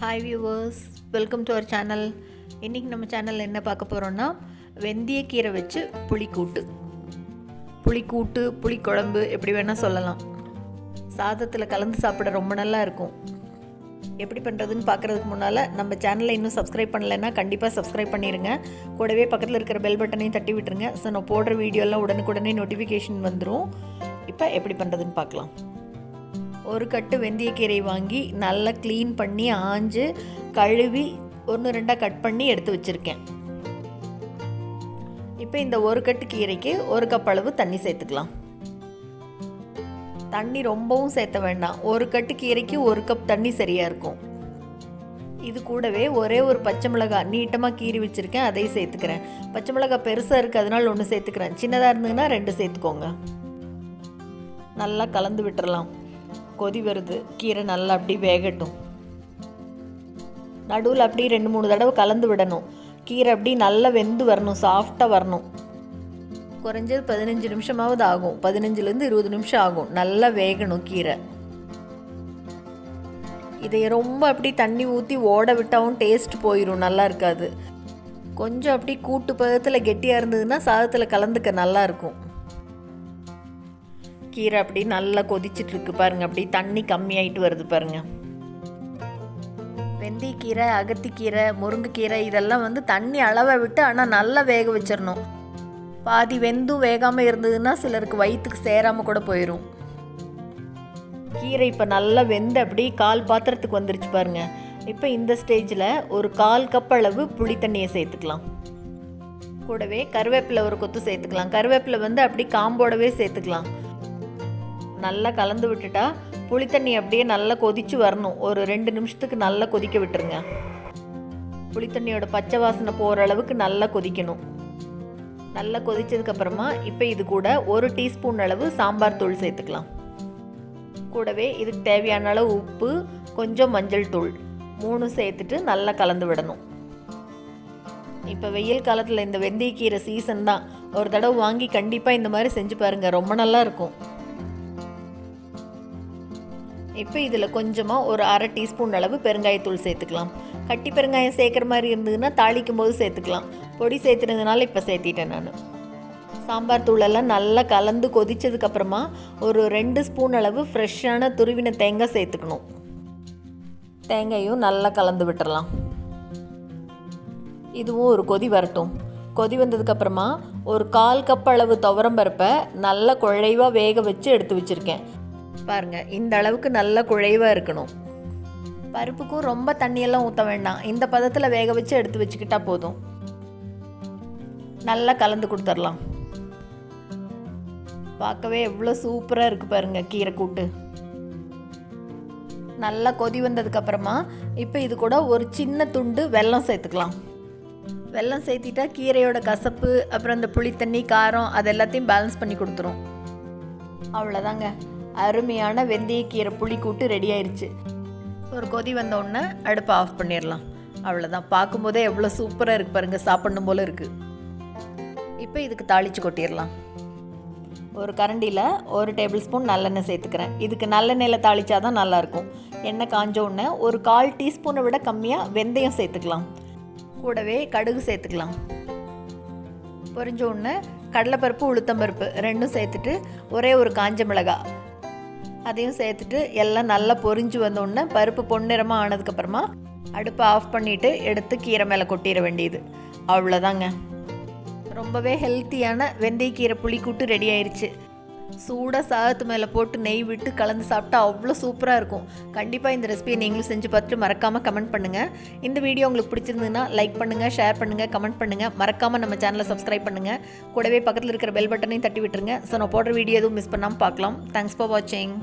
Hi viewers welcome to our channel இன்றைக்கி நம்ம சேனலில் என்ன பார்க்க போகிறோன்னா வெந்தயக்கீரை வச்சு புளிக்கூட்டு. புளிக்கூட்டு புளிக்குழம்பு எப்படி வேணால் சொல்லலாம். சாதத்தில் கலந்து சாப்பிட ரொம்ப நல்லா இருக்கும். எப்படி பண்ணுறதுன்னு பார்க்குறதுக்கு முன்னால் நம்ம சேனலை இன்னும் சப்ஸ்கிரைப் பண்ணலைன்னா கண்டிப்பாக சப்ஸ்கிரைப் பண்ணிடுங்க கூடவே பக்கத்தில் இருக்கிற பெல் பட்டனையும் தட்டி விட்டுருங்க. ஸோ நான் போடுற வீடியோலாம் உடனுக்குடனே நோட்டிஃபிகேஷன் வந்துடும் இப்போ எப்படி பண்ணுறதுன்னு பார்க்கலாம். ஒரு கட்டு வெந்தயக்கீரை வாங்கி நல்லா க்ளீன் பண்ணி ஆஞ்சு கழுவி ஒன்று ரெண்டாக கட் பண்ணி எடுத்து வச்சுருக்கேன். இப்போ இந்த ஒரு கட்டு கீரைக்கு ஒரு கப் அளவு தண்ணி சேர்த்துக்கலாம். தண்ணி ரொம்பவும் சேர்த்த வேண்டாம். ஒரு கட்டு கீரைக்கு ஒரு கப் தண்ணி சரியாக இருக்கும். இது கூடவே ஒரே ஒரு பச்சை மிளகாய் நீட்டமாக கீறி வச்சுருக்கேன். அதையும் சேர்த்துக்கிறேன். பச்சை மிளகாய் பெருசாக இருக்குது அதனால் ஒன்று சேர்த்துக்கிறேன். சின்னதாக இருந்ததுன்னா ரெண்டு சேர்த்துக்கோங்க. நல்லா கலந்து விட்டுறலாம். கொதி வருது. கீரை நல்லா அப்படி வேகட்டும். நடுவில் அப்படியே ரெண்டு மூணு தடவை கலந்து விடணும். கீரை அப்படி நல்லா வெந்து வரணும் சாஃப்டாக வரணும். குறைஞ்சது பதினஞ்சு நிமிஷமாவது ஆகும். பதினஞ்சுலேருந்து இருபது நிமிஷம் ஆகும். நல்லா வேகணும் கீரை. இதை ரொம்ப அப்படி தண்ணி ஊற்றி ஓட விட்டாவும் டேஸ்ட் போயிடும் நல்லா இருக்காது. கொஞ்சம் அப்படி கூட்டு பதத்தில் கெட்டியாக இருந்ததுன்னா சாதத்தில் கலந்துக்க நல்லாயிருக்கும் கீரை அப்படி நல்லா கொதிச்சிட்டு இருக்கு பாருங்க. அப்படி தண்ணி கம்மியாயிட்டு வருது பாருங்க. வெந்தயக்கீரை அகத்திக்கீரை முருங்கைக்கீரை இதெல்லாம் வந்து தண்ணி அளவை விட்டு ஆனால் நல்லா வேக வச்சிடணும் பாதி வெந்தும் வேகாமல் இருந்ததுன்னா சிலருக்கு வயிற்றுக்கு சேராமல் கூட போயிடும் கீரை இப்போ நல்லா வெந்து அப்படி கால் பாத்திரத்துக்கு வந்துருச்சு பாருங்க. இப்போ இந்த ஸ்டேஜில் ஒரு கால் கப் அளவு புளி தண்ணியை சேர்த்துக்கலாம். கூடவே கருவேப்பிலை ஒரு கொத்து சேர்த்துக்கலாம். கருவேப்பிலை வந்து அப்படி காம்போடவே சேர்த்துக்கலாம். நல்லா கலந்து விட்டுட்டா புளித்தண்ணி அப்படியே நல்லா கொதிச்சு வரணும். ஒரு ரெண்டு நிமிஷத்துக்கு நல்லா கொதிக்க விட்டுருங்க. புளித்தண்ணியோட பச்சை வாசனை போகிற அளவுக்கு நல்லா கொதிக்கணும். நல்லா கொதிச்சதுக்கப்புறமா இப்போ இது கூட ஒரு டீஸ்பூன் அளவு சாம்பார் தூள் சேர்த்துக்கலாம். கூடவே இதுக்கு தேவையான அளவு உப்பு கொஞ்சம் மஞ்சள் தூள் மூணு சேர்த்துட்டு நல்லா கலந்து விடணும். இப்போ வெயில் காலத்தில் இந்த வெந்தயக்கீரை சீசன் தான். ஒரு தடவை வாங்கி கண்டிப்பாக இந்த மாதிரி செஞ்சு பாருங்கள் ரொம்ப நல்லா இருக்கும். இப்போ இதில் கொஞ்சமாக ஒரு அரை டீஸ்பூன் அளவு பெருங்காயத்தூள் சேர்த்துக்கலாம். கட்டி பெருங்காயம் சேர்க்குற மாதிரி இருந்ததுன்னா தாளிக்கும் போது சேர்த்துக்கலாம். பொடி சேர்த்துனதுனால இப்போ சேர்த்திட்டேன் நான். சாம்பார் தூளெல்லாம் நல்லா கலந்து கொதித்ததுக்கப்புறமா ஒரு ரெண்டு ஸ்பூன் அளவு ஃப்ரெஷ்ஷான துருவின தேங்காய் சேர்த்துக்கணும். தேங்காயும் நல்லா கலந்து விட்டுறலாம். இதுவும் ஒரு கொதி வரட்டும். கொதி வந்ததுக்கப்புறமா ஒரு கால் கப் அளவு துவரம் பருப்பை நல்லா குழைவாக வேக வச்சு எடுத்து வச்சுருக்கேன். பாருங்க இந்த அளவுக்கு நல்ல குழைவாக இருக்கணும். பருப்புக்கும் ரொம்ப தண்ணியெல்லாம் ஊற்ற வேண்டாம். இந்த பதத்தில் வேக வச்சு எடுத்து வச்சுக்கிட்டா போதும். நல்லா கலந்து கொடுத்துடலாம். பார்க்கவே எவ்வளோ சூப்பராக இருக்குது பாருங்க கீரை கூட்டு. நல்லா கொதி வந்ததுக்கப்புறமா இப்போ இது கூட ஒரு சின்ன துண்டு வெல்லம் சேர்த்துக்கலாம். வெல்லம் சேர்த்திட்டா கீரையோட கசப்பு அப்புறம் இந்த புளித்தண்ணி காரம் அது எல்லாத்தையும் பேலன்ஸ் பண்ணி கொடுத்துரும். அவ்வளோதாங்க அருமையான வெந்தயக்கீரை புளிக்கூட்டு ரெடி ஆயிடுச்சு ஒரு கொதி வந்த உடனே அடுப்பை ஆஃப் பண்ணிடலாம். அவ்வளோதான் பார்க்கும்போதே எவ்வளோ சூப்பராக இருக்கு பாருங்கள் சாப்பிடணும் போல் இருக்குது இப்போ இதுக்கு தாளித்து கொட்டிடலாம். ஒரு கரண்டியில் ஒரு டேபிள் ஸ்பூன் நல்லெண்ணெய் சேர்த்துக்கிறேன். இதுக்கு நல்லெண்ணெயில் தாளித்தா தான் நல்லாயிருக்கும். எண்ணெய் காஞ்ச உடனே ஒரு கால் டீஸ்பூனை விட கம்மியாக வெந்தயம் சேர்த்துக்கலாம். கூடவே கடுகு சேர்த்துக்கலாம். பொரிஞ்ச உடனே கடலைப்பருப்பு உளுத்தம்பருப்பு ரெண்டும் சேர்த்துட்டு ஒரே ஒரு காஞ்ச மிளகாய். அதையும் சேர்த்துட்டு எல்லாம் நல்லா பொரிஞ்சு வந்தோடனே பருப்பு பொன்னிறமாக ஆனதுக்கப்புறமா அடுப்பை ஆஃப் பண்ணிவிட்டு எடுத்து கீரை மேலே கொட்டிட வேண்டியது. அவ்வளோதாங்க ரொம்பவே ஹெல்த்தியான வெந்தயக்கீரை புளிக்கூட்டு ரெடி ஆயிடுச்சு சூடாக சாதத்து மேலே போட்டு நெய் விட்டு கலந்து சாப்பிட்டா அவ்வளோ சூப்பராக இருக்கும். கண்டிப்பாக இந்த ரெசிபியை நீங்களும் செஞ்சு பார்த்துட்டு மறக்காமல் கமெண்ட் பண்ணுங்கள் இந்த வீடியோ உங்களுக்கு பிடிச்சிருந்ததுன்னா லைக் பண்ணுங்கள் ஷேர் பண்ணுங்கள் கமெண்ட் பண்ணுங்கள் மறக்காமல் நம்ம சேனலை சப்ஸ்கிரைப் பண்ணுங்கள் கூடவே பக்கத்தில் இருக்கிற பெல் பட்டனையும் தட்டி விட்டுருங்க. ஸோ நான் போடுற வீடியோ எதுவும் மிஸ் பண்ணாமல் பார்க்கலாம். தேங்க்ஸ் ஃபார் வாட்சிங்